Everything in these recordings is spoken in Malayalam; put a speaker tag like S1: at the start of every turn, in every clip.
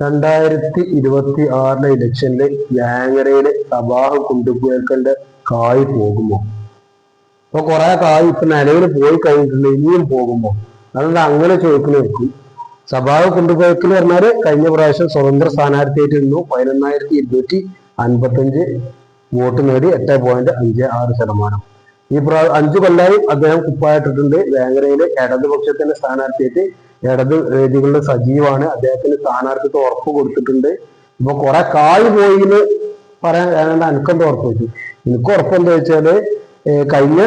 S1: രണ്ടായിരത്തി ഇരുപത്തി ആറിലെ ഇലക്ഷനിൽ വേങ്ങരയിൽ സഭാഹം കുണ്ടുപുഴക്കന്റെ കായ് പോകുമോ? അപ്പൊ കുറെ കായ് ഇപ്പൊ നിലവിൽ പോയി കഴിഞ്ഞിട്ടുണ്ട് ഇനിയും പോകുമോ? അതുകൊണ്ട് അങ്ങനെ ചോദിക്കുന്ന വെക്കും സഭാഹം കുണ്ടുപുഴക്കൽ പറഞ്ഞാൽ കഴിഞ്ഞ പ്രാവശ്യം സ്വതന്ത്ര സ്ഥാനാർത്ഥിയായിട്ട് നിന്നു പതിനൊന്നായിരത്തി ഇരുന്നൂറ്റി അൻപത്തഞ്ച് വോട്ട് നേടി എട്ട് പോയിന്റ് അഞ്ച് ആറ് ശതമാനം. ഈ പ്രാ അഞ്ചു കൊല്ലായി അദ്ദേഹം കുപ്പായിട്ടിട്ടുണ്ട്. വേങ്ങരയിലെ ഇടതുപക്ഷത്തിന്റെ സ്ഥാനാർത്ഥിയായിട്ട് ഇടത് വേദികളിൽ സജീവാണ്. അദ്ദേഹത്തിന് സ്ഥാനാർത്ഥിത്വം ഉറപ്പ് കൊടുത്തിട്ടുണ്ട്. ഇപ്പൊ കുറെ കായ് പോയിന്ന് പറയാൻ വേണ്ട എനിക്കെന്താ ഉറപ്പ് വെച്ചു. എനിക്ക് ഉറപ്പ് എന്താ വെച്ചാൽ കഴിഞ്ഞ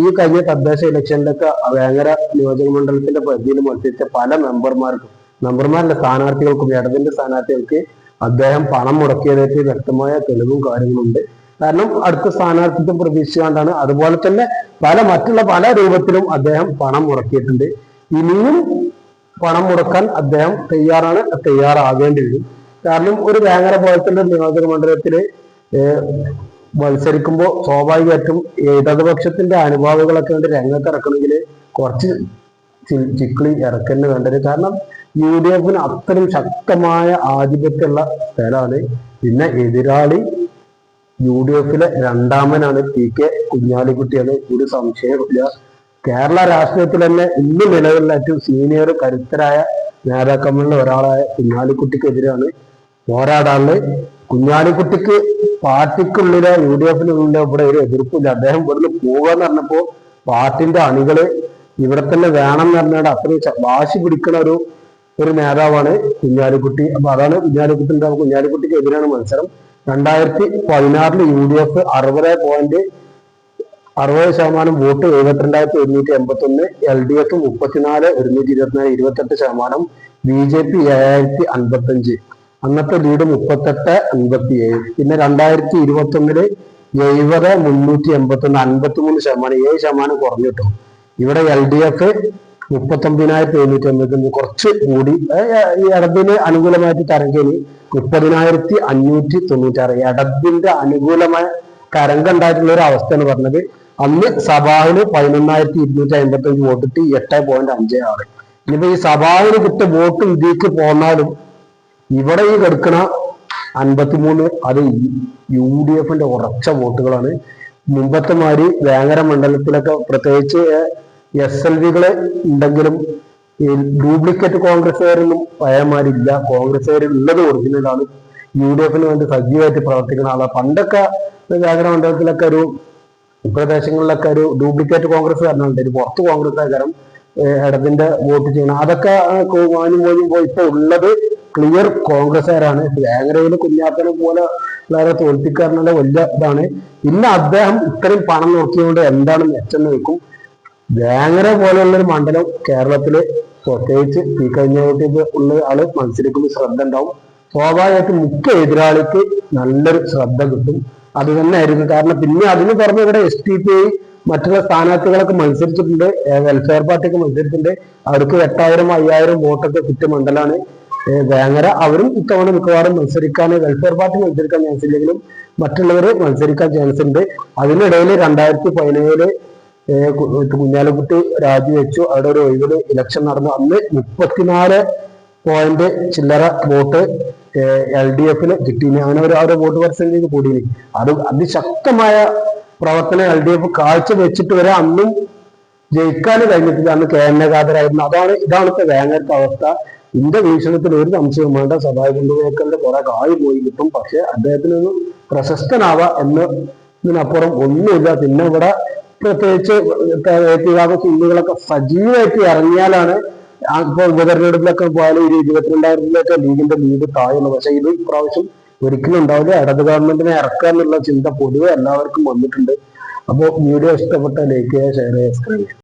S1: ഈ കഴിഞ്ഞ തദ്ദേശ ഇലക്ഷനിലൊക്കെ വേങ്ങര നിയോജക മണ്ഡലത്തിന്റെ പരിധിയിൽ മത്സരിച്ച പല മെമ്പർമാർക്കും മെമ്പർമാരുടെ സ്ഥാനാർത്ഥികൾക്കും ഇടതിന്റെ സ്ഥാനാർത്ഥികൾക്ക് അദ്ദേഹം പണം മുടക്കിയതായിട്ട് വ്യക്തമായ തെളിവും കാര്യങ്ങളുണ്ട് കാരണം അടുത്ത സ്ഥാനാർത്ഥിത്വം പ്രതീക്ഷിച്ചുകൊണ്ടാണ് അതുപോലെ തന്നെ പല മറ്റുള്ള പല രൂപത്തിലും അദ്ദേഹം പണം മുടക്കിയിട്ടുണ്ട്. ഇനിയും പണം മുടക്കാൻ അദ്ദേഹം തയ്യാറാണ് തയ്യാറാകേണ്ടി വരും. കാരണം ഒരു വേങ്ങര പോലത്തെ നിയോജക മണ്ഡലത്തിൽ മത്സരിക്കുമ്പോൾ സ്വാഭാവികമായിട്ടും ഇടതുപക്ഷത്തിന്റെ അനുഭാവികളൊക്കെ വേണ്ടി രംഗത്ത് ഇറക്കണമെങ്കിൽ കുറച്ച് ചിക്കിളി ഇറക്കന്നെ വേണ്ടത് കാരണം യു ഡി എഫിന് അത്രയും ശക്തമായ ആധിപത്യമുള്ള സ്ഥലമാണ്. പിന്നെ എതിരാളി യു ഡി എഫിലെ രണ്ടാമനാണ് പി കെ കുഞ്ഞാലിക്കുട്ടിയാണ്. ഒരു സംശയമില്ല കേരള രാഷ്ട്രീയത്തിൽ തന്നെ ഇന്ന് നിലവിലുള്ള ഏറ്റവും സീനിയർ കരുത്തരായ നേതാക്കന്മാരിൽ ഒരാളായ കുഞ്ഞാലിക്കുട്ടിക്കെതിരാണ് പോരാടാണ്ട്. കുഞ്ഞാലിക്കുട്ടിക്ക് പാർട്ടിക്കുള്ളിലോ യു ഡി എഫിനുള്ളിലോ ഇവിടെ ഒരു എതിർപ്പില്ല. അദ്ദേഹം ഇവിടുന്ന് പോകാന്ന് പറഞ്ഞപ്പോ പാർട്ടിന്റെ അണികൾ ഇവിടെ തന്നെ വേണം എന്ന് പറഞ്ഞാൽ അത്രയും വാശി പിടിക്കുന്ന ഒരു ഒരു നേതാവാണ് കുഞ്ഞാലിക്കുട്ടി. അപ്പൊ അതാണ് കുഞ്ഞാലിക്കുട്ടിന്റെ കുഞ്ഞാലിക്കുട്ടിക്ക് എതിരാണ് മത്സരം. രണ്ടായിരത്തി പതിനാറിൽ യു ഡി എഫ് അറുപത് പോയിന്റ് അറുപത് ശതമാനം വോട്ട് എഴുപത്തിരണ്ടായിരത്തി ഒരുന്നൂറ്റി എൺപത്തി ഒന്ന് എൽ ഡി എഫ് മുപ്പത്തിനാല് ഒരുന്നൂറ്റി ഇരുപത്തിനാല് ഇരുപത്തെട്ട് ശതമാനം ബി ജെ പി ഏഴായിരത്തി അൻപത്തി അഞ്ച് അന്നത്തെ ലീഡ് മുപ്പത്തെട്ട് അൻപത്തി ഏഴ് പിന്നെ രണ്ടായിരത്തി ഇരുപത്തി ഒന്നിൽ എഴുപത് മുന്നൂറ്റി എൺപത്തി ഒന്ന് അൻപത്തി മൂന്ന് ശതമാനം ഏഴ് ശതമാനം കുറഞ്ഞിട്ടു ഇവിടെ എൽ ഡി എഫ് മുപ്പത്തൊമ്പതിനായിരത്തി എഴുന്നൂറ്റി എൺപത്തി കുറച്ച് കൂടി ഇടതിന് അനുകൂലമായിട്ട് തരംഗിന് മുപ്പതിനായിരത്തി അഞ്ഞൂറ്റി തൊണ്ണൂറ്റാറ്. ഇടതിന്റെ അനുകൂലമായ തരംഗം ഉണ്ടായിട്ടുള്ള ഒരു അവസ്ഥ എന്ന് പറഞ്ഞത്. അന്ന് സഭാവിന് പതിനൊന്നായിരത്തി ഇരുന്നൂറ്റി അമ്പത്തി അഞ്ച് വോട്ടിട്ട് എട്ട് പോയിന്റ് അഞ്ച് ആറ്. ഇനിയിപ്പോ ഈ സഭാവിന് കിട്ടിയ വോട്ട് ഇതിലേക്ക് പോന്നാലും ഇവിടെ ഈ കിടക്കണ അൻപത്തിമൂന്ന് അത് യു ഡി എഫിന്റെ ഉറച്ച വോട്ടുകളാണ്. മുമ്പത്തെ മാതിരി വേങ്ങര മണ്ഡലത്തിലൊക്കെ പ്രത്യേകിച്ച് എസ് എൽ വികൾ ഉണ്ടെങ്കിലും ഡ്യൂപ്ലിക്കേറ്റ് കോൺഗ്രസ്സുകാരൊന്നും പഴയമാരില്ല. കോൺഗ്രസ്സുകാർ ഉള്ളത് ഒറിജിനലാണ്. യു ഡി എഫിന് വേണ്ടി സജീവമായിട്ട് പ്രവർത്തിക്കുന്ന ആളാണ് പണ്ടൊക്കെ വേങ്ങര മണ്ഡലത്തിലൊക്കെ ഒരു പ്രദേശങ്ങളിലൊക്കെ ഒരു ഡ്യൂപ്ലിക്കേറ്റ് കോൺഗ്രസ് കാരണമുണ്ട്. ഒരു പുറത്ത് കോൺഗ്രസ് ആകാരം ഇടതിന്റെ വോട്ട് ചെയ്യണം. അതൊക്കെ പോയും പോയി. ഇപ്പൊ ഉള്ളത് ക്ലിയർ കോൺഗ്രസ്സുകാരാണ് വേങ്ങരയിൽ കുഞ്ഞാത്തനെ പോലെ വളരെ തോൽപ്പിക്കാരനുള്ള വലിയ ഇതാണ്. പിന്നെ അദ്ദേഹം ഇത്രയും പണം നോക്കിയതുകൊണ്ട് എന്താണ് മെച്ചം വെക്കും വേങ്ങര പോലെയുള്ള ഒരു മണ്ഡലം കേരളത്തിൽ പ്രത്യേകിച്ച് ഈ കഴിഞ്ഞ ഉള്ള ആൾ മത്സരിക്കുമ്പോൾ ശ്രദ്ധ ഉണ്ടാവും. സ്വാഭാവികമായിട്ടും മുഖ്യ എതിരാളിക്ക് നല്ലൊരു ശ്രദ്ധ കിട്ടും. അത് തന്നെ ആയിരുന്നു കാരണം പിന്നെ അതിന് പുറമെ ഇവിടെ എസ് ടി പി മറ്റുള്ള സ്ഥാനാർത്ഥികളൊക്കെ മത്സരിച്ചിട്ടുണ്ട്. വെൽഫെയർ പാർട്ടിയൊക്കെ മത്സരിച്ചിട്ടുണ്ട്. അവർക്ക് എട്ടായിരം അയ്യായിരം വോട്ടൊക്കെ കിട്ടിയ മണ്ഡലമാണ് വേങ്ങര അവരും ഇത്തവണ മിക്കവാറും മത്സരിക്കാൻ വെൽഫെയർ പാർട്ടി മത്സരിക്കാൻ ചാൻസ് ഇല്ലെങ്കിലും മറ്റുള്ളവർ മത്സരിക്കാൻ ചാൻസ് ഉണ്ട്. അതിനിടയിൽ രണ്ടായിരത്തി പതിനേഴിൽ കുഞ്ഞാലിക്കുട്ടി രാജിവെച്ചു അവിടെ ഒരു ഒഴിവിൽ ഇലക്ഷൻ നടന്നു. അന്ന് മുപ്പത്തിനാല് പോയിന്റ് ചില്ലറ വോട്ട് എൽ ഡി എഫിന് കിട്ടി അങ്ങനെ ഒരു ആ വോട്ട് പെർസെന്റേജ് കൂടി അത് അതിശക്തമായ പ്രവർത്തനം എൽ ഡി എഫ് കാഴ്ച വെച്ചിട്ട് വരെ അന്നും ജയിക്കാൻ കഴിഞ്ഞിട്ടില്ല അന്ന് കെ എൻ എ ഖാദറായിരുന്നു അതാണ് ഇതാണ് ഇപ്പൊ വേങ്ങരത്തെ അവസ്ഥ എന്റെ വീക്ഷണത്തിൽ ഒരു സംശയം വേണ്ട സഭായ കൊണ്ടുപോക്കലിന്റെ കുറെ കായ് പോയി കിട്ടും പക്ഷെ അദ്ദേഹത്തിന് ഒരു പ്രശസ്തനാവാ എന്നതിനപ്പുറം ഒന്നുമില്ല പിന്നെ ഇവിടെ പ്രത്യേകിച്ച് ഹിന്ദുക്കളൊക്കെ സജീവമായിട്ട് ഇറങ്ങിയാലാണ് ആ ഇപ്പൊ ഉപതെരഞ്ഞെടുപ്പിലൊക്കെ പോയാലും ഒരു ഇരുപത്തിരണ്ടായിരത്തിലൊക്കെ ലീഗിന്റെ ലീഡ് താഴുന്നു പക്ഷെ ഇത് ഇപ്രാവശ്യം ഒരിക്കലും ഉണ്ടാവില്ല. ഇടത് ഗവൺമെന്റിനെ ഇറക്കുക എന്നുള്ള ചിന്ത പൊതുവെ എല്ലാവർക്കും വന്നിട്ടുണ്ട്. അപ്പോൾ വീഡിയോ ഇഷ്ടപ്പെട്ട ലൈക്ക് ചെയ്യുക ഷെയർ ചെയ്യുക സബ്സ്ക്രൈബ് ചെയ്യുക.